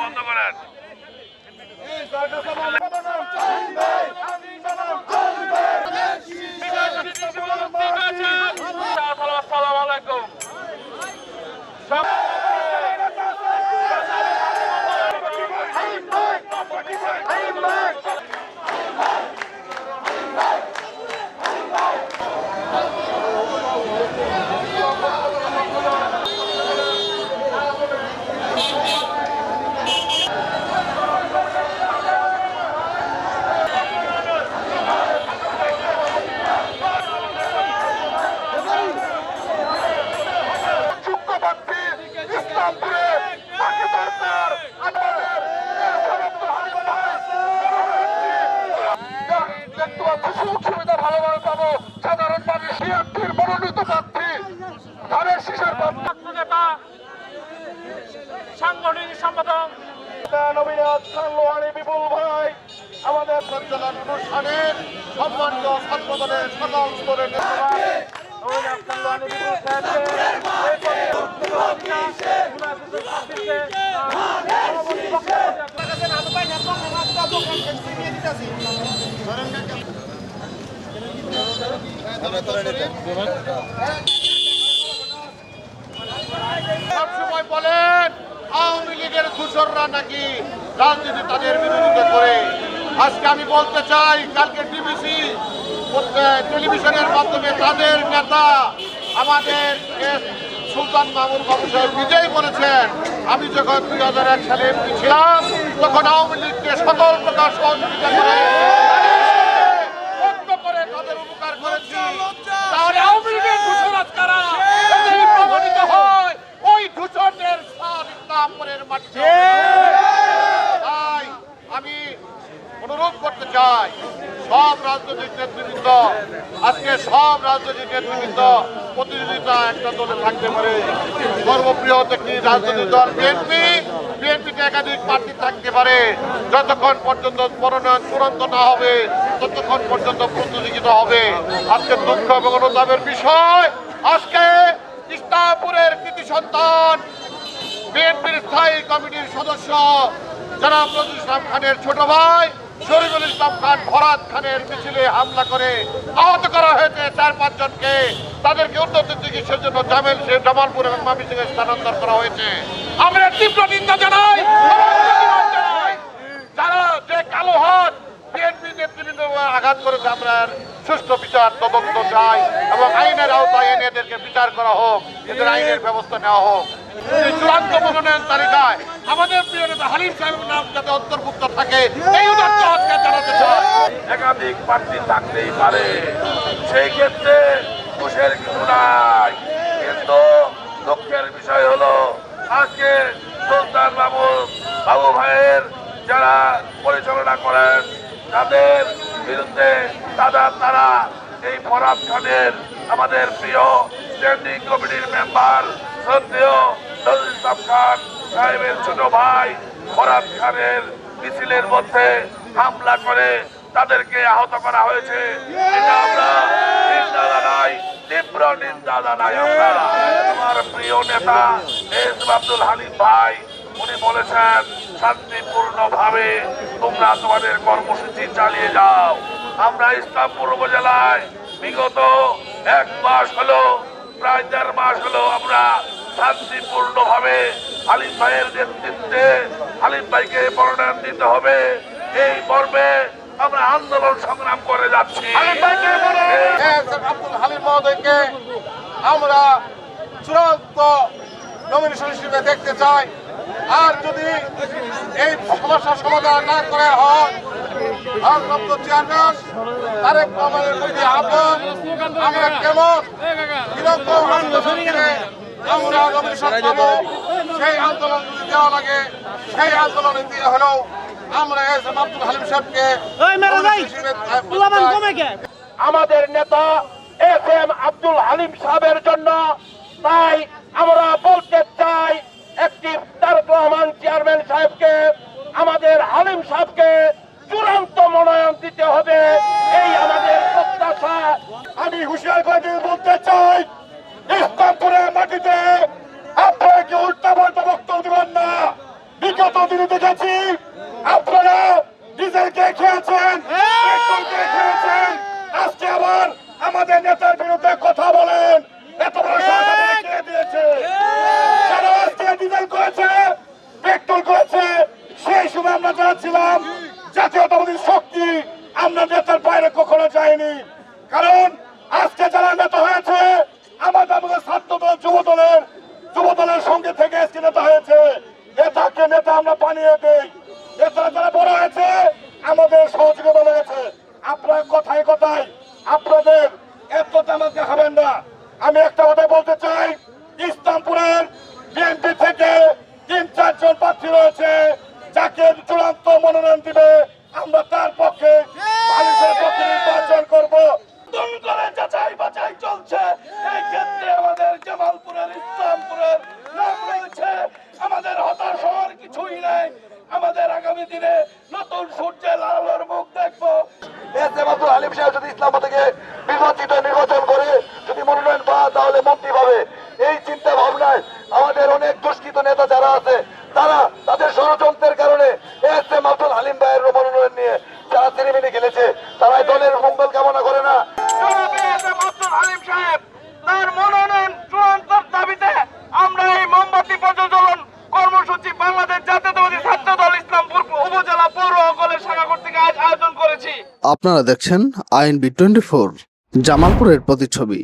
বন্ধ করেন পাবো। সাধারণ মানুষ সিআরটির মনোনীত প্রার্থী। ধানের শীষের নেতা সাংগঠনিক সম্পাদক। নবীনাথ বিপুল ভাই আমাদের সঞ্চালন অনুষ্ঠানে সম্মানিত ছাত্রদলের সকল স্তরের নেতারা নবীনাথ বিপুল বলেন, আওয়ামী লীগের দূষররা নাকি রাজনীতি তাদের বিরোধিতা করে। আজকে আমি বলতে চাই, কালকে টিভিসি টেলিভিশনের মাধ্যমে তাদের নেতা আমাদের সুলতান মামুন বাবু সাহেব নিজেই বলেছেন, আমি যখন দুই হাজার এক সালে এমপি ছিলাম, তখন আওয়ামী লীগকে সকল প্রকার সহযোগিতা করে ঐক্য করে তাদের উপকার করেছি তাহলে আওয়ামী লীগের দূষণ কারা এটাই প্রমাণিত হয় ওই দূষণের সার ইসলামপুরের মাটিতে তাই আমি অনুরোধ করতে চাই সব রাজনৈতিক নেতৃবৃন্দ, আজকে সব রাজনৈতিক নেতৃবৃন্দ প্রতিযোগিতা একটা দলে থাকতে পারে। সর্বপ্রিয় একটি রাজনৈতিক দল, বিএনপি বিএনপিতে একাধিক প্রার্থী থাকতে পারে। যতক্ষণ পর্যন্ত মনোনয়ন চূড়ান্ত না হবে, ততক্ষণ পর্যন্ত প্রতিযোগিতা হবে। আজকে দুঃখ এবং অনুতাপের বিষয়, আজকে ইস্তাপুরের কৃতি সন্তান, বিএনপির স্থায়ী কমিটির সদস্য নজরুল ইসলাম খানের ছোট ভাই। শরীফুল ইসলাম খান ভরাত খানের মিছিলে হামলা করে আহত করা হয়েছে চার পাঁচজনকে তাদেরকে উন্নত চিকিৎসার জন্য জামেল সে জামালপুর এবং মামিসিংহে স্থানান্তর করা হয়েছে। আমরা তীব্র নিন্দা জানাই। যারা যে কালো হাত আঘাত করেছে এর সুষ্ঠু বিচার তদন্ত চাই এবং আইনের আওতায় এনে এদেরকে বিচার করা হোক, এদের আইনের ব্যবস্থা নেওয়া হোক। আমাদের নাম যাতে অন্তর্ভুক্ত থাকে একাধিক থাকতেই পারে সেই ক্ষেত্রে দোষের নাই। কিন্তু দুঃখের বিষয় হলো, আজকে সুলতান বাবু বাবু ভাইয়ের যারা পরিচালনা করেন, তাদের বিরুদ্ধে তারা তারা এই ফরাদ খানের আমাদের প্রিয় স্ট্যান্ডিং কমিটির মেম্বার শ্রদ্ধেয় নজরুল ইসলাম খান সাহেবের ছোট ভাই ফরাদ খানের মিছিলের মধ্যে হামলা করে তাদেরকে আহত করা হয়েছে। এটা আমরা নিন্দা জানাই, তীব্র নিন্দা জানাই আমরা। আমার প্রিয় নেতা এস আব্দুল হালিম ভাই, উনি বলেছেন শান্তিপূর্ণ ভাবে তোমরা তোমাদের কর্মসূচি চালিয়ে যাও। আমরা ইসলামপুর উপজেলায় বিগত এক মাস হলো প্রায় দেড় মাস হলো আমরা শান্তিপূর্ণ ভাবে হালিম ভাইয়ের নেতৃত্বে হালিম ভাইকে মনোনয়ন দিতে হবে। এই মর্মে আমরা আন্দোলন সংগ্রাম করে যাচ্ছি। আব্দুল হালিম মহোদয়কে আমরা চূড়ান্ত নমিনেশন হিসেবে দেখতে চাই। আর যদি এই সমস্যার সমাধান না করে হয় ভারপ্রাপ্ত চেয়ারম্যান তারেক রহমানের প্রতি আহ্বান আমরা কেমন আমরা পাবো সেই আন্দোলন যদি দেওয়া লাগে সেই আন্দোলনে দিয়ে হলেও আমরা এস এম আব্দুল হালিম সাহেবকে আমাদের নেতা এস এম আব্দুল হালিম সাহেবের জন্য তাই আমরা বলতে চাই একটি তারক রহমান চেয়ারম্যান সাহেবকে, আমাদের হালিম সাহেবকে চূড়ান্ত মনোনয়ন দিতে হবে। এই আমাদের প্রত্যাশা। চাই ইসলামপুরের মাটিতে আপনারা কি উল্টা পাল্টা বক্তব্য দিবেন না? বিগত দিনে দেখেছি, আপনারা ডিজেল কে খেয়েছেন, পেট্রোল কে খেয়েছেন। আজকে আবার আমাদের নেতার বিরুদ্ধে কথা বলেন এত বড় সাহস আপনাদের কে দিয়েছে যারা আজকে ডিজেল করেছে পেট্রোল করেছে, সেই সময় আমরা যারা ছিলাম, জাতীয়তাবাদী শক্তি, আমরা নেতার বাইরে কখনো যাইনি। কারণ আজকে যারা নেতা হয়েছে, আমাদের আমাদের ছাত্র দল, যুব দলের যুব দলের সঙ্গে থেকে আজকে নেতা হয়েছে। নেতাকে নেতা আমরা বানিয়ে দেই। নেতারা যারা বড় হয়েছে, আমাদের সহযোগিতা লেগেছে আপনার কথায় কথায় আপনাদের এত তেমন দেখাবেন না। আমি একটা কথা বলতে চাই, ইসলামপুরের বিএনপি থেকে তিন, চারজন প্রার্থী রয়েছে। যাকে চূড়ান্ত মনোনয়ন দিবে, আমরা তার পক্ষে নির্বাচন করব। চলছে। আমাদের জামালপুরের আমাদের হতাশ হওয়ার কিছুই নেই। আমাদের আগামী দিনে নতুন সূর্যের আলোর মুখ দেখব। হালিম সাহেব যদি ইসলাম থেকে অনেক দুষ্কৃত নেতা যারা আছে তারা তাদের ষড়যন্ত্রের কারণে এস এম আব্দুল হালিম ভাইয়ের মনোনয়ন নিয়ে যারা সিনেমিনি খেলেছে তারা দলের মঙ্গল কামনা করে না। হালিম সাহেব তার মনোনয়ন চূড়ান্ত দাবিতে আমরা এই মোমবাতি প্রজ্বলন কর্মসূচি বাংলাদেশ জাতীয়তাবাদী ছাত্র দল ইসলামপুর উপজেলা পৌর অকলের শাখা কর্তৃক আজ আয়োজন করেছি। আপনারা দেখছেন আইএনবি টোয়েন্টি ফোর জামালপুরের প্রতিচ্ছবি।